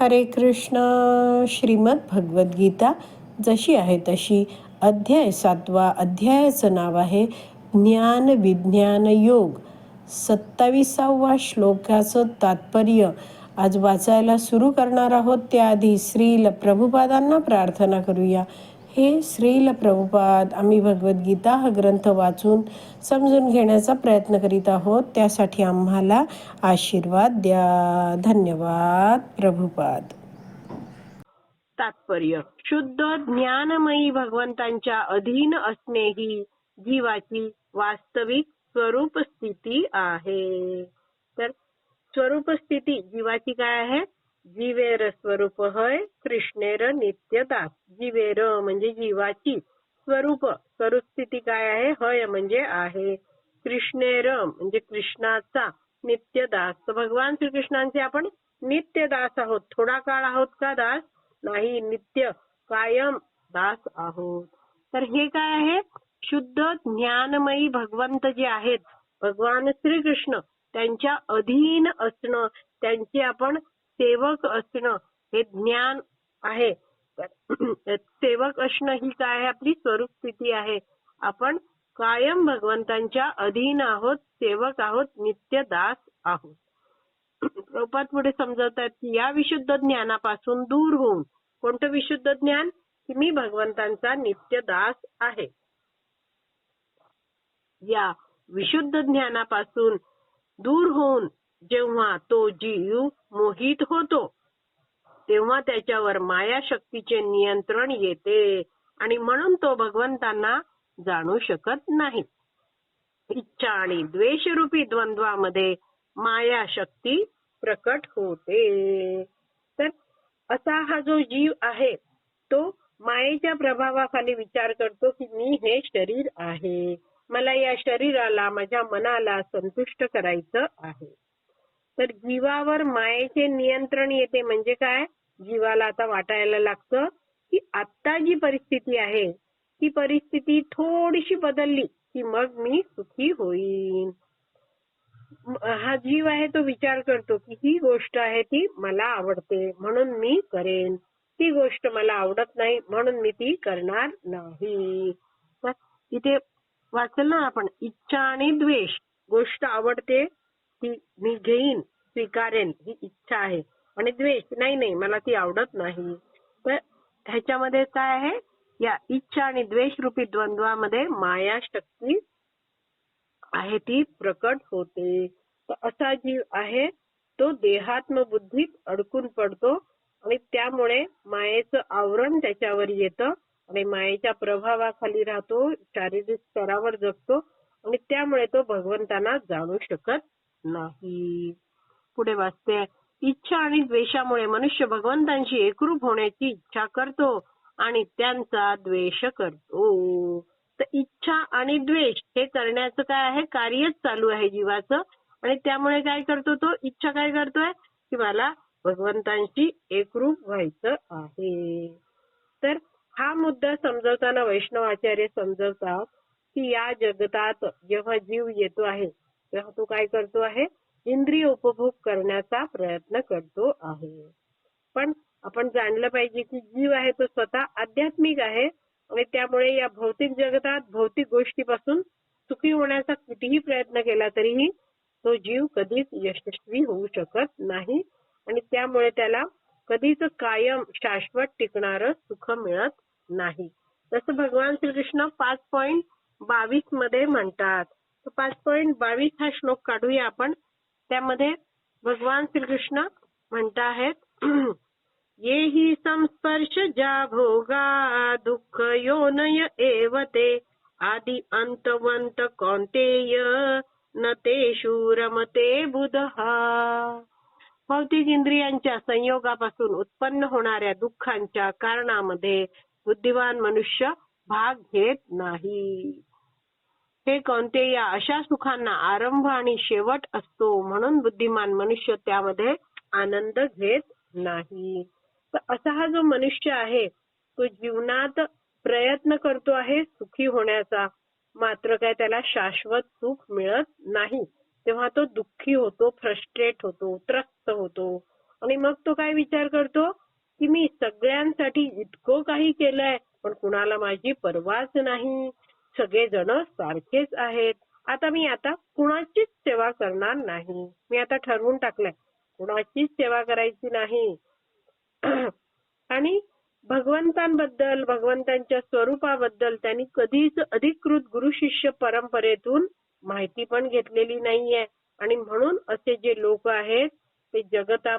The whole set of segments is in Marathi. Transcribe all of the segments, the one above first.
हरे कृष्ण श्रीमद भगवद्गीता. जशी आहे तशी अध्याय सातवा अध्यायाचं नाव आहे ज्ञान विज्ञान योग. सत्तावीसावा श्लोकाचं तात्पर्य आज वाचायला सुरू करणार आहोत. त्याआधी श्रील प्रभुपादांना प्रार्थना करूया. हे श्रील प्रभुपाद आम्ही भगवद्गीता हा ग्रंथ वाचून समजून घेण्याचा प्रयत्न करीत आहोत. त्यासाठी आम्हाला आशीर्वाद द्या. धन्यवाद प्रभुपाद. तात्पर्य शुद्ध ज्ञानमयी भगवंतांच्या अधीन असणे ही जीवाची वास्तविक स्वरूप स्थिती आहे. तर स्वरूप स्थिती जीवाची काय आहे? जीवेर स्वरूप हय कृष्णेर नित्यदास जीवेर म्हणजे जीवाची स्वरूप. स्वरूप स्थिती काय आहे? हय म्हणजे आहे. कृष्णेर म्हणजे कृष्णाचा नित्यदास तर भगवान श्रीकृष्णांचे आपण नित्यदास आहोत. थोडा काळ आहोत का दास? नाही नित्य कायम दास आहोत. तर हे काय आहे? शुद्ध ज्ञानमयी भगवंत जे आहेत भगवान श्रीकृष्ण त्यांच्या अधीन असणं त्यांची आपण सेवक असणं हे ज्ञान आहे. सेवक असणं ही काय आहे? आपली स्वरूप स्थिती आहे. आपण कायम भगवंतांच्या अधीन आहोत सेवक आहोत नित्य दास आहोत. प्रपात पुढे समजवतात की या विशुद्ध ज्ञानापासून दूर होऊन कोणतं विशुद्ध ज्ञान? की मी भगवंतांचा नित्य दास आहे. या विशुद्ध ज्ञानापासून दूर होऊन जेव्हा तो जीव मोहित होतो तेव्हा त्याच्यावर माया शक्तीचे नियंत्रण येते आणि म्हणून तो भगवंतांना जाणू शकत नाही. इच्छा आणि द्वेषरूपी द्वंद्वामध्ये माया शक्ती प्रकट होते. तर असा हा जो जीव आहे तो मायेच्या प्रभावाखाली विचार करतो की मी हे शरीर आहे. मला या शरीराला माझ्या मनाला संतुष्ट करायचं आहे. तर जीवावर मायेचे नियंत्रण येते म्हणजे काय? जीवाला आता वाटायला लागतं की आता जी परिस्थिती आहे ती परिस्थिती थोडीशी बदलली की मग मी सुखी होईन. हा जीव आहे तो विचार करतो की ही गोष्ट आहे ती मला आवडते म्हणून मी करेन. ती गोष्ट मला आवडत नाही म्हणून मी ती करणार नाही. इथे वाचल ना आपण इच्छा आणि द्वेष गोष्ट आवडते ती मी घेईन स्वीकारेन ही इच्छा आहे. आणि द्वेष नाही नाही मला ती आवडत नाही. तर ह्याच्यामध्ये काय आहे? या इच्छा आणि द्वेष रूपी द्वंद्वामध्ये माया शक्ती आहे ती प्रकट होते. तर असा जीव आहे तो देहात्म बुद्धीत अडकून पडतो आणि त्यामुळे मायेचं आवरण त्याच्यावर येतं आणि मायेच्या प्रभावाखाली राहतो शारीरिक स्तरावर जगतो आणि त्यामुळे तो भगवंतांना जाणू शकत नाही. पुढे वाचते इच्छा आणि द्वेषामुळे मनुष्य भगवंतांशी एकरूप होण्याची इच्छा करतो आणि त्यांचा द्वेष करतो. तर इच्छा आणि द्वेष हे करण्याचं काय आहे? कार्यच चालू आहे जीवाचं. आणि त्यामुळे काय करतो तो? इच्छा काय करतोय? की मला भगवंतांशी एकरूप व्हायचं आहे. तर हा मुद्दा समजवताना वैष्णवाचार्य समजवतात की या जगतात जेव्हा जीव येतो आहे तर तो काय करतो आहे? इंद्रिय उपभोग करण्याचा प्रयत्न करतो आहे. पण आपण जाणलं पाहिजे की जीव आहे तो स्वतः आध्यात्मिक आहे आणि त्यामुळे या भौतिक जगतात भौतिक गोष्टीपासून सुखी होण्याचा कितीही प्रयत्न केला तरीही तो जीव कधीच यशस्वी होऊ शकत नाही आणि त्यामुळे त्याला कधीच कायम शाश्वत टिकणार सुख मिळत नाही. तसं भगवान श्रीकृष्ण पाच पॉइंट बावीसमध्ये म्हणतात पाच पॉईंट बावीस हा श्लोक काढूया आपण. त्यामध्ये भगवान श्रीकृष्ण म्हणत आहेत ये हि संस्पर्श जा भोगा दुःख योनय एवते आदि अंतवंत कौंतेय न ते शूरमते बुध. भौतिक इंद्रियांच्या संयोगापासून उत्पन्न होणाऱ्या दुःखांच्या कारणामध्ये बुद्धिवान मनुष्य भाग घेत नाही. हे कोणते? या अशा सुखांना आरंभ आणि शेवट असतो म्हणून बुद्धिमान मनुष्य त्यामध्ये आनंद घेत नाही. तर असा हा जो मनुष्य आहे तो जीवनात प्रयत्न करतो आहे सुखी होण्याचा. मात्र काय त्याला शाश्वत सुख मिळत नाही. तेव्हा तो दुःखी होतो फ्रस्ट्रेट होतो त्रस्त होतो. आणि मग तो काय विचार करतो? की मी सगळ्यांसाठी इतकं काही केलंय पण कुणाला माझी पर्वाच नाही. सगळेजण सारखेच आहेत. आता मी आता कुणाचीच सेवा करणार नाही. मी आता ठरवून टाकलंय कुणाचीच सेवा करायची नाही. आणि भगवंतांबद्दल भगवंतांच्या स्वरूपाबद्दल त्यांनी कधीच अधिकृत गुरु शिष्य परंपरेतून माहिती पण घेतलेली नाहीये. आणि म्हणून असे जे लोक आहेत ते जगता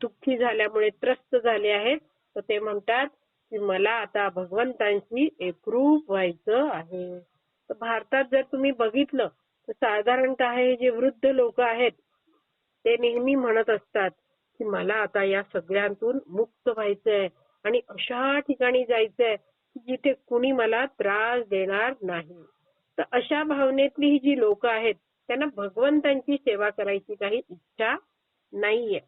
दुःखी झाल्यामुळे त्रस्त झाले आहेत. तर ते म्हणतात की मला आता भगवंतांशी एकरूप व्हायचं आहे. तर भारतात जर तुम्ही बघितलं तर साधारणतः हे जे वृद्ध लोक आहेत ते नेहमी म्हणत असतात की मला आता या सगळ्यांतून मुक्त व्हायचंय आणि अशा ठिकाणी जायचंय की जिथे कुणी मला त्रास देणार नाही. तर अशा भावनेतली ही जी लोक आहेत त्यांना भगवंतांची सेवा करायची काही इच्छा नाहीये.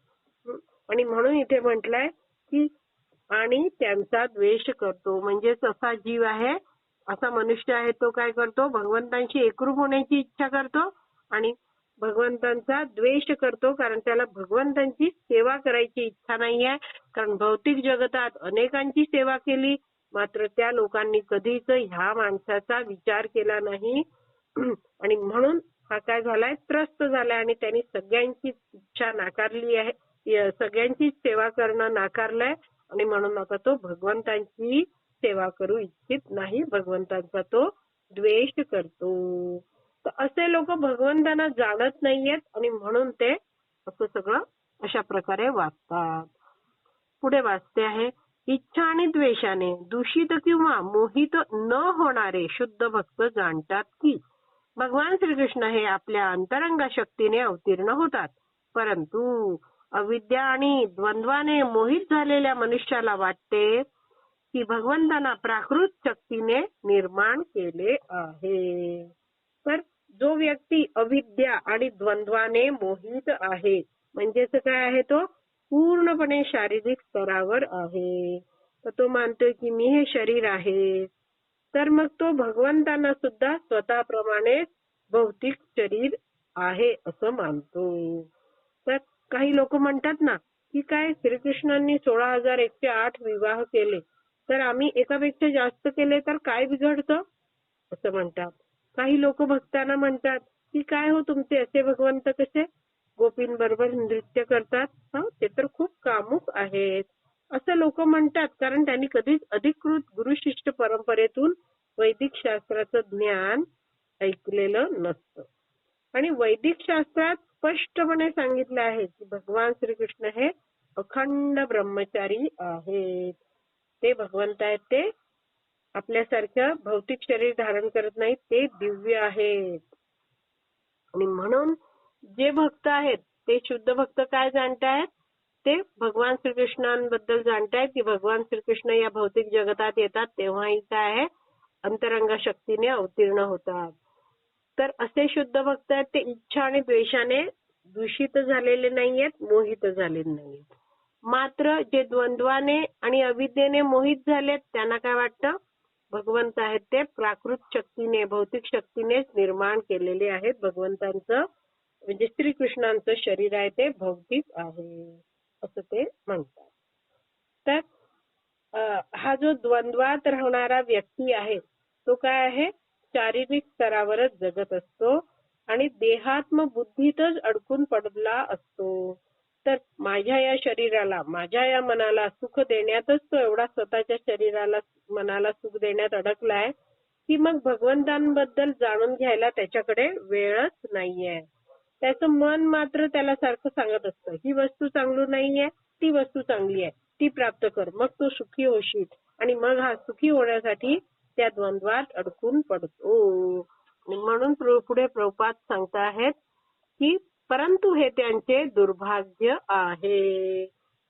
आणि म्हणून इथे म्हटलंय की आणि त्यांचा द्वेष करतो. म्हणजेच असा जीव आहे असा मनुष्य आहे तो काय करतो? भगवंतांशी एकरूप होण्याची इच्छा करतो आणि भगवंतांचा द्वेष करतो कारण त्याला भगवंतांची सेवा करायची इच्छा नाहीये कारण भौतिक जगतात अनेकांची सेवा केली मात्र त्या लोकांनी कधीच ह्या माणसाचा विचार केला नाही. आणि म्हणून हा काय झालाय? त्रस्त झालाय आणि त्यांनी सगळ्यांची इच्छा नाकारली आहे सगळ्यांची सेवा करणं नाकारलंय. आणि म्हणून आता तो भगवंतांची सेवा करू इच्छित नाही. भगवंतांचा तो द्वेष करतो. तर असे लोक भगवंतांना जाणत नाहीयेत आणि म्हणून ते असं सगळं अशा प्रकारे वागतात पुढे वाचते आहे इच्छा आणि द्वेषाने दूषित किंवा मोहित न होणारे शुद्ध भक्त जाणतात की भगवान श्रीकृष्ण हे आपल्या अंतरंग शक्तीने अवतीर्ण होतात. परंतु अविद्या आणि द्वंद्वाने मोहित झालेल्या मनुष्याला वाटते की भगवंतांना प्राकृत शक्तीने निर्माण केले आहे. तर जो व्यक्ती अविद्या आणि द्वंद्वाने मोहित आहे म्हणजेच काय आहे तो? पूर्णपणे शारीरिक स्तरावर आहे. तर तो मानतोय की मी हे शरीर आहे. तर मग तो भगवंतांना सुद्धा स्वतःप्रमाणे भौतिक शरीर आहे असं मानतो. काही लोक म्हणतात ना की काय श्रीकृष्णांनी सोळा हजार एकशे आठ विवाह केले. तर आम्ही एकापेक्षा जास्त केले तर काय बिघडतं? असं म्हणतात. काही लोक भक्तांना म्हणतात की काय हो तुमचे असे भगवंत कसे? गोपींबरोबर नृत्य करतात. ते तर खूप कामुक आहेत. असं लोक म्हणतात कारण त्यांनी कधीच अधिकृत गुरुशिष्ट परंपरेतून वैदिक शास्त्राचं ज्ञान ऐकलेलं नसतं. आणि वैदिक शास्त्रात स्पष्टपणे सांगितलं आहे की भगवान श्रीकृष्ण हे अखंड ब्रह्मचारी आहेत. ते भगवंत आहेत ते आपल्यासारखं भौतिक शरीर धारण करत नाहीत ते दिव्य आहेत. आणि म्हणून जे भक्त आहेत ते शुद्ध भक्त काय जाणतायत? ते भगवान श्रीकृष्णांबद्दल जाणतायत की भगवान श्रीकृष्ण या भौतिक जगतात येतात तेव्हाही काय आहे? अंतरंग शक्तीने अवतीर्ण होतात. तर असे शुद्ध भक्त आहेत ते इच्छा आणि द्वेषाने दूषित झालेले नाहीयेत मोहित झालेले नाहीयेत. मात्र जे द्वंद्वाने आणि अविद्येने मोहित झालेत त्यांना काय वाटतं? भगवंत आहेत ते प्राकृत शक्तीने भौतिक शक्तीनेच निर्माण केलेले आहेत भगवंतांचं म्हणजे श्रीकृष्णांचं शरीर आहे ते भौतिक आहे असं ते म्हणतात. तर हा जो द्वंद्वात राहणारा व्यक्ती आहे तो काय आहे? शारीरिक स्तरावरच जगत असतो आणि देहात्म बुद्धीतच अडकून पडला असतो. तर माझ्या या शरीराला माझ्या या मनाला सुख देण्यातच तो एवढा स्वतःच्या शरीराला मनाला सुख देण्यात अडकलाय की मग भगवंतांबद्दल जाणून घ्यायला त्याच्याकडे वेळच नाहीये. त्याचं मन मात्र त्याला सारखं सांगत असतं ही वस्तू चांगली नाहीये ती वस्तू चांगली आहे ती प्राप्त कर मग तो सुखी होशील आणि मग हा सुखी होण्यासाठी त्या द्वंद्वात अडकून पडतो. म्हणून पुढे प्रभुपाद सांगता आहेत की परंतु हे त्यांचे दुर्भाग्य आहे.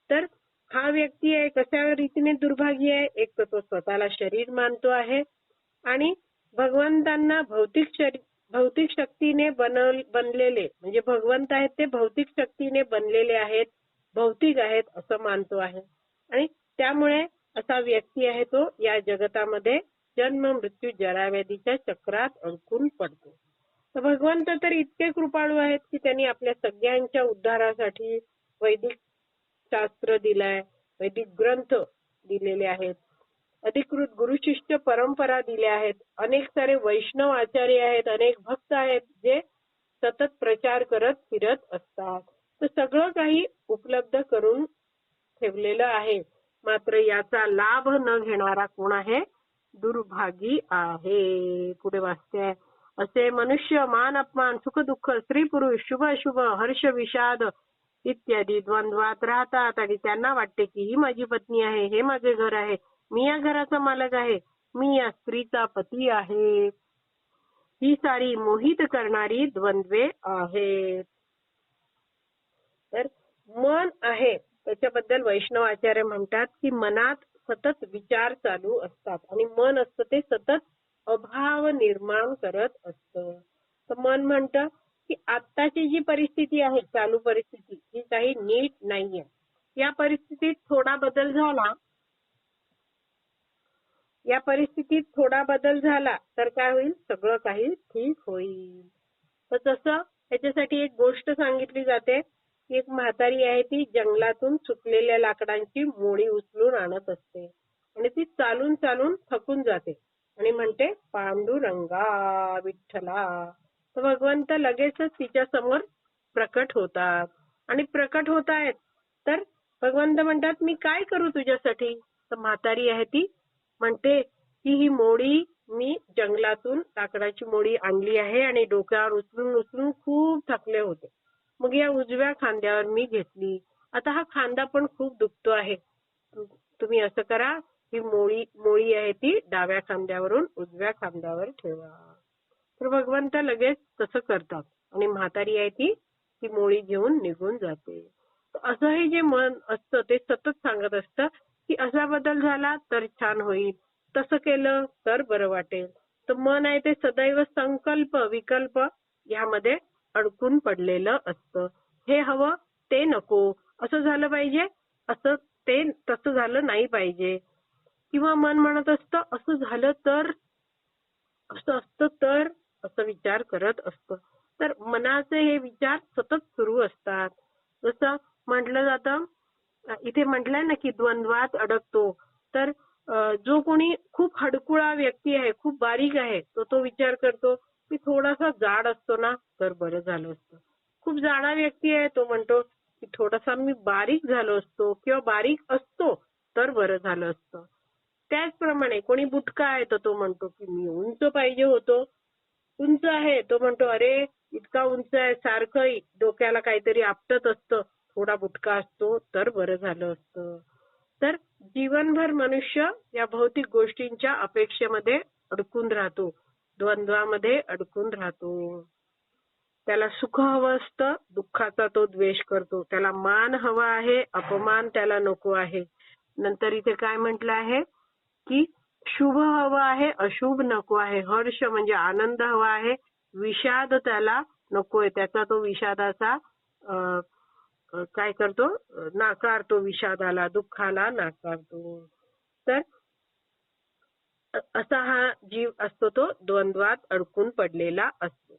तर हा व्यक्ती आहे कशा रीतीने दुर्भाग्य आहे? एक तर तो स्वतःला शरीर मानतो आहे आणि भगवंतांना भौतिक शरीर भौतिक शक्तीने बनव बनलेले म्हणजे भगवंत आहेत ते भौतिक शक्तीने बनलेले आहेत भौतिक आहेत असं मानतो आहे. आणि त्यामुळे असा व्यक्ती आहे तो या जगतामध्ये जन्म मृत्यू जराव्याधीच्या चक्रात अडकून पडतो. तर भगवंत तर इतके कृपाळू आहेत की त्यांनी आपल्या सगळ्यांच्या उद्धारासाठी वैदिक शास्त्र दिलाय वैदिक ग्रंथ दिलेले आहेत. अधिकृत गुरुशिष्य परंपरा दिल्या आहेत. अनेक सारे वैष्णव आचार्य आहेत अनेक भक्त आहेत जे सतत प्रचार करत फिरत असतात. तर सगळं काही उपलब्ध करून ठेवलेलं आहे. मात्र याचा लाभ न घेणारा कोण आहे? दुर्भागी आहे. पुढे वाचते. असे मनुष्य मान अपमान सुख दुःख स्त्री पुरुष शुभ अशुभ हर्ष विषाद इत्यादी द्वंद्वात राहतात आणि त्यांना वाटते की ही माझी पत्नी आहे हे माझे घर आहे मी या घराचा मालक आहे मी या स्त्रीचा पती आहे. ही सारी मोहित करणारी द्वंद्वे आहेत. तर मन आहे. त्याच्याबद्दल वैष्णव आचार्य म्हणतात की मनात सतत विचार चालू असतात. आणि मन असतं ते सतत अभाव निर्माण करत असतं. तर मन म्हणतं की आत्ताची जी परिस्थिती आहे चालू परिस्थिती ही काही नीट नाहीये. या परिस्थितीत थोडा बदल झाला या परिस्थितीत थोडा बदल झाला तर काय होईल? सगळं काही ठीक होईल. तर तसं त्याच्यासाठी एक गोष्ट सांगितली जाते एक म्हातारी आहे ती जंगलातून सुकलेल्या लाकडांची मोळी उचलून आणत असते. आणि ती चालून चालून थकून जाते. आणि म्हणते पांडुरंगा विठ्ठला तर भगवंत लगेचच तिच्या समोर प्रकट होतात. आणि प्रकट होत आहेत. तर भगवंत म्हणतात मी काय करू तुझ्यासाठी? तर म्हातारी आहे ती म्हणते की ही मोडी मी जंगलातून लाकडाची मोडी आणली आहे आणि डोक्यावर उचलून उचलून खूप थकले होते. मग या उजव्या खांद्यावर मी घेतली. आता हा खांदा पण खूप दुखतो आहे. तुम्ही असं करा ही मोळी मोळी आहे ती डाव्या खांद्यावरून उजव्या खांद्यावर ठेवा. तर भगवंत लगेच तसं करतात आणि म्हातारी आहे ती ती मोळी घेऊन निघून जाते. असं हे जे मन असतं ते सतत सांगत असतं की असा बदल झाला तर छान होईल. तसं केलं तर बरं वाटेल. तर मन आहे ते सदैव संकल्प विकल्प यामध्ये अडकून पडलेलं असतं. हे हवं ते नको असं झालं पाहिजे असं ते तसं झालं नाही पाहिजे. किंवा मन म्हणत असतं असं झालं तर असं असतं तर असं विचार करत असतं. तर मनाचे हे विचार सतत सुरू असतात. जसं म्हटलं जातं इथे म्हटलंय ना की द्वंद्वात अडकतो. तर जो कोणी खूप हडकुळा व्यक्ती आहे खूप बारीक आहे तो तो विचार करतो थोडासा जाड असतो ना तर बरं झालं असतं. खूप जाडा व्यक्ती आहे तो म्हणतो की थोडासा मी बारीक झालो असतो किंवा बारीक असतो तर बरं झालं असतं. त्याचप्रमाणे कोणी बुटका आहे तर तो म्हणतो की मी उंच पाहिजे होतो. उंच आहे तो म्हणतो अरे इतका उंच आहे सारखं डोक्याला काहीतरी आपटत असतं. थोडा बुटका असतो तर बरं झालं असतं. तर जीवनभर मनुष्य या भौतिक गोष्टींच्या अपेक्षेमध्ये अडकून राहतो. द्वंद्वामध्ये अडकून राहतो. त्याला सुख हवं असतं दुःखाचा तो द्वेष करतो. त्याला मान हवा आहे अपमान त्याला नको आहे. नंतर इथे काय म्हटलं आहे? की शुभ हवं आहे अशुभ नको आहे. हर्ष म्हणजे आनंद हवा आहे विषाद त्याला नकोय. त्याचा तो विषादाचा काय करतो? नाकारतो विषादाला दुःखाला नाकारतो. तर असा हा जीव असतो तो द्वंद्वात अडकून पडलेला असतो.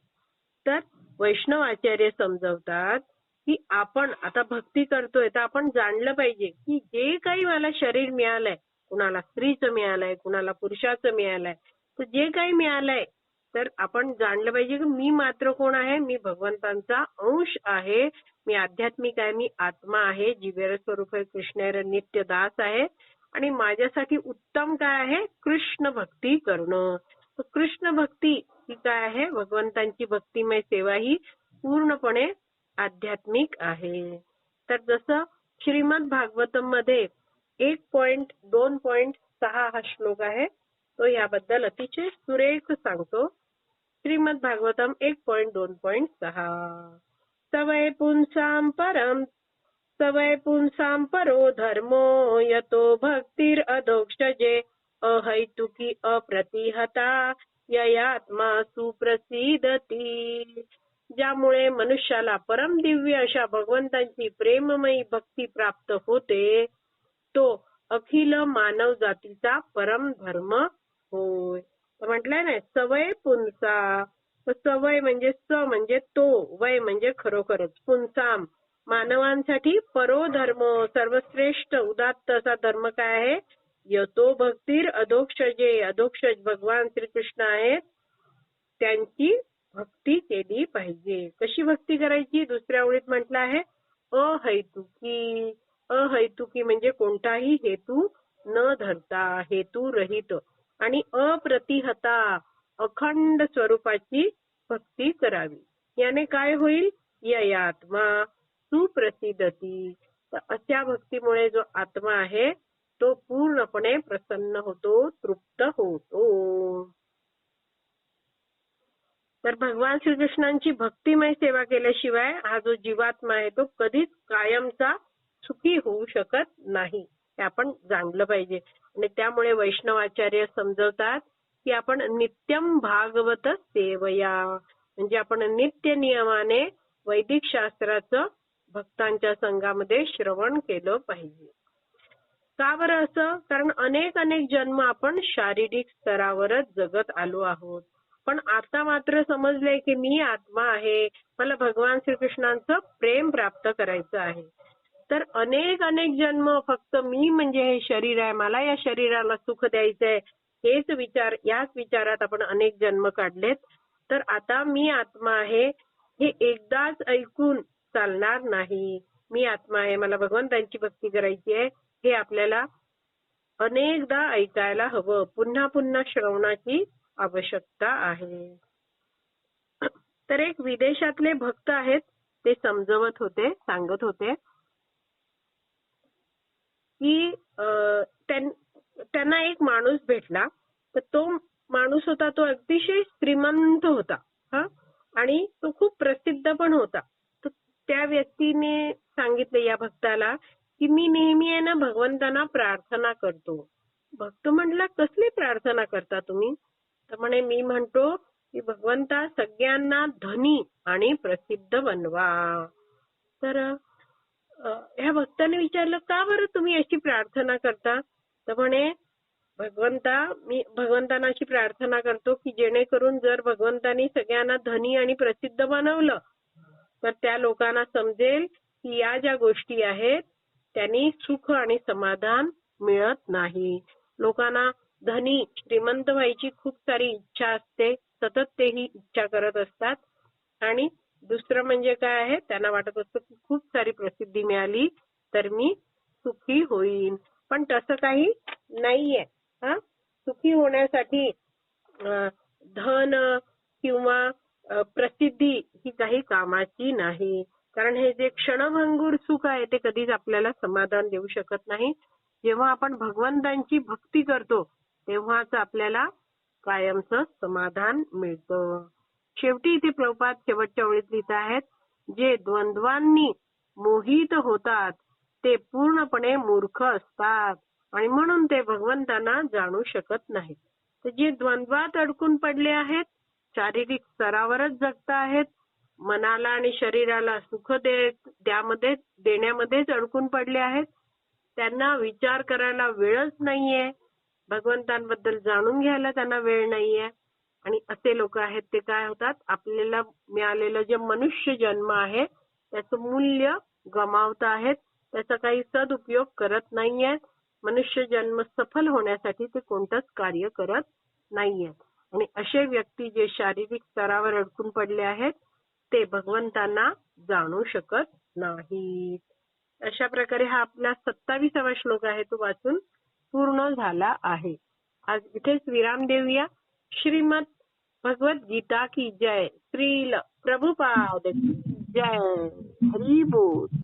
तर वैष्णव आचार्य समजवतात की आपण आता भक्ती करतोय तर आपण जाणलं पाहिजे की जे काही मला शरीर मिळालंय कुणाला स्त्रीचं मिळालंय कुणाला पुरुषाचं मिळालंय तर जे काही मिळालंय तर आपण जाणलं पाहिजे की मी मात्र कोण आहे? मी भगवंतांचा अंश आहे मी आध्यात्मिक आहे मी आत्मा आहे जिवेर स्वरूप आहे कृष्ण नित्य दास आहे. आणि माझ्यासाठी उत्तम काय आहे? कृष्ण भक्ती करणं. कृष्ण भक्ती ही काय आहे? भगवंतांची भक्तिमय सेवा ही पूर्णपणे आध्यात्मिक आहे. तर जसं श्रीमद भागवतममध्ये एक पॉइंट दोन पॉइंट सहा हा श्लोक आहे. तो याबद्दल अतिशय सुरेख सांगतो. श्रीमद भागवतम एक पॉइंट दोन पॉइंट सहा. सवय पुंसाम परम सवय पुंसां परो धर्मो यतो भक्तीर अधोक्षजे। अहैतुकी अप्रतिहता ययात्मा सुप्रसिद्धती ज्यामुळे मनुष्याला परम दिव्य अशा भगवंतांची प्रेममयी भक्ती प्राप्त होते तो अखिल मानव जातीचा परम धर्म होय. म्हटलंय ना सवय पुंसा. सवय म्हणजे स म्हणजे तो वय म्हणजे खरोखरच पुंसाम. मानवांसाठी परो धर्म सर्वश्रेष्ठ उदात्त असा धर्म काय आहे? यतो भक्तीर अधोक्षजे जे भगवान श्रीकृष्ण आहेत. त्यांची भक्ती केली पाहिजे. कशी भक्ती करायची? दुसऱ्या ओळीत म्हटलं आहे अहैतुकी. अहैतुकी म्हणजे कोणताही हेतू न धरता हेतू रहित आणि अप्रतिहता अखंड स्वरूपाची भक्ती करावी. याने काय होईल? ययात्मा. सुप्रसिद्धती अशा भक्तीमुळे जो आत्मा आहे तो पूर्णपणे प्रसन्न होतो तृप्त होतो. तर भगवान श्रीकृष्णांची भक्तिमय सेवा केल्याशिवाय हा जो जीवात्मा आहे तो कधीच कायमचा सुखी होऊ शकत नाही. हे आपण जाणलं पाहिजे. आणि त्यामुळे वैष्णवाचार्य समजवतात की आपण नित्यम भागवत सेवया. म्हणजे आपण नित्य नियमाने वैदिक शास्त्राचं भक्तांच्या संघामध्ये श्रवण केलं पाहिजे. का बरं असं? कारण अनेक अनेक जन्म आपण शारीरिक स्तरावरच जगत आलो आहोत. पण आता मात्र समजले की मी आत्मा आहे. मला भगवान श्रीकृष्णांचं प्रेम प्राप्त करायचं आहे. तर अनेक अनेक जन्म फक्त मी म्हणजे हे शरीर आहे. मला या शरीराला सुख द्यायचंय. हेच विचार याच विचारात आपण अनेक जन्म काढलेत. तर आता मी आत्मा आहे. हे एकदाच ऐकून चालणार नाही. मी आत्मा आहे मला भगवंतांची भक्ती करायची आहे. हे आपल्याला अनेकदा ऐकायला हवं. पुन्हा पुन्हा श्रवणाची आवश्यकता आहे. तर एक विदेशातले भक्त आहेत ते समजवत होते सांगत होते की त्यांना एक माणूस भेटला. तर तो माणूस होता तो अतिशय श्रीमंत होता. हा? आणि तो खूप प्रसिद्ध पण होता. त्या व्यक्तीने सांगितले या भक्ताला की मी नेहमी आहे ना भगवंतांना प्रार्थना करतो. भक्त म्हटला कसली प्रार्थना करता तुम्ही? तर म्हणे मी म्हणतो की भगवंता सगळ्यांना धनी आणि प्रसिद्ध बनवा. तर ह्या भक्ताने विचारलं का बरं तुम्ही अशी प्रार्थना करता? तर म्हणे भगवंता मी भगवंतांना अशी प्रार्थना करतो की जेणेकरून जर भगवंतांनी सगळ्यांना धनी आणि प्रसिद्ध बनवलं तर त्या लोकांना समजेल की या ज्या गोष्टी आहेत त्यांनी सुख आणि समाधान मिळत नाही. लोकांना धनी श्रीमंत व्हायची खूप सारी इच्छा असते सतत ते ही इच्छा करत असतात. आणि दुसरं म्हणजे काय आहे त्यांना वाटत असतं की खूप सारी प्रसिद्धी मिळाली तर मी सुखी होईन. पण तसं काही नाहीये हा. सुखी होण्यासाठी धन किंवा प्रसिद्धी ही काही कामाची नाही. कारण हे जे क्षणभंगूर सुख आहे ते कधीच आपल्याला समाधान देऊ शकत नाही. जेव्हा आपण भगवंतांची भक्ती करतो तेव्हाच आपल्याला कायमचं समाधान मिळतं. शेवटी इथे प्रभुपाद शेवटच्या ओळीत लिहित आहेत जे द्वंद्वांनी मोहित होतात ते पूर्णपणे मूर्ख असतात. आणि म्हणून ते भगवंतांना जाणू शकत नाहीत. तर जे द्वंद्वात अडकून पडले आहेत शारीरिक स्तरावरच जगत आहेत. मनाला आणि शरीराला सुख द्यामध्ये त्यामध्ये देण्यामध्येच अडकून पडले आहेत. त्यांना विचार करायला वेळच नाहीये. भगवंतांबद्दल जाणून घ्यायला त्यांना वेळ नाहीये. आणि असे लोक आहेत ते काय होतात? आपल्याला मिळालेलं जे मनुष्य जन्म आहे त्याचं मूल्य गमावत आहेत. त्याचा काही सदुपयोग करत नाहीये. मनुष्य जन्म सफल होण्यासाठी ते कोणतंच कार्य करत नाहीये. आणि असे व्यक्ती जे शारीरिक स्तरावर अडकून पडले आहेत ते भगवंतांना जाणू शकत नाहीत. अशा प्रकारे हा आपला सत्तावीसावा श्लोक आहे तो वाचून पूर्ण झाला आहे. आज इथेच विराम देऊया. श्रीमद भगवत गीता की जय. श्रील प्रभुपाद जय. हरिबोध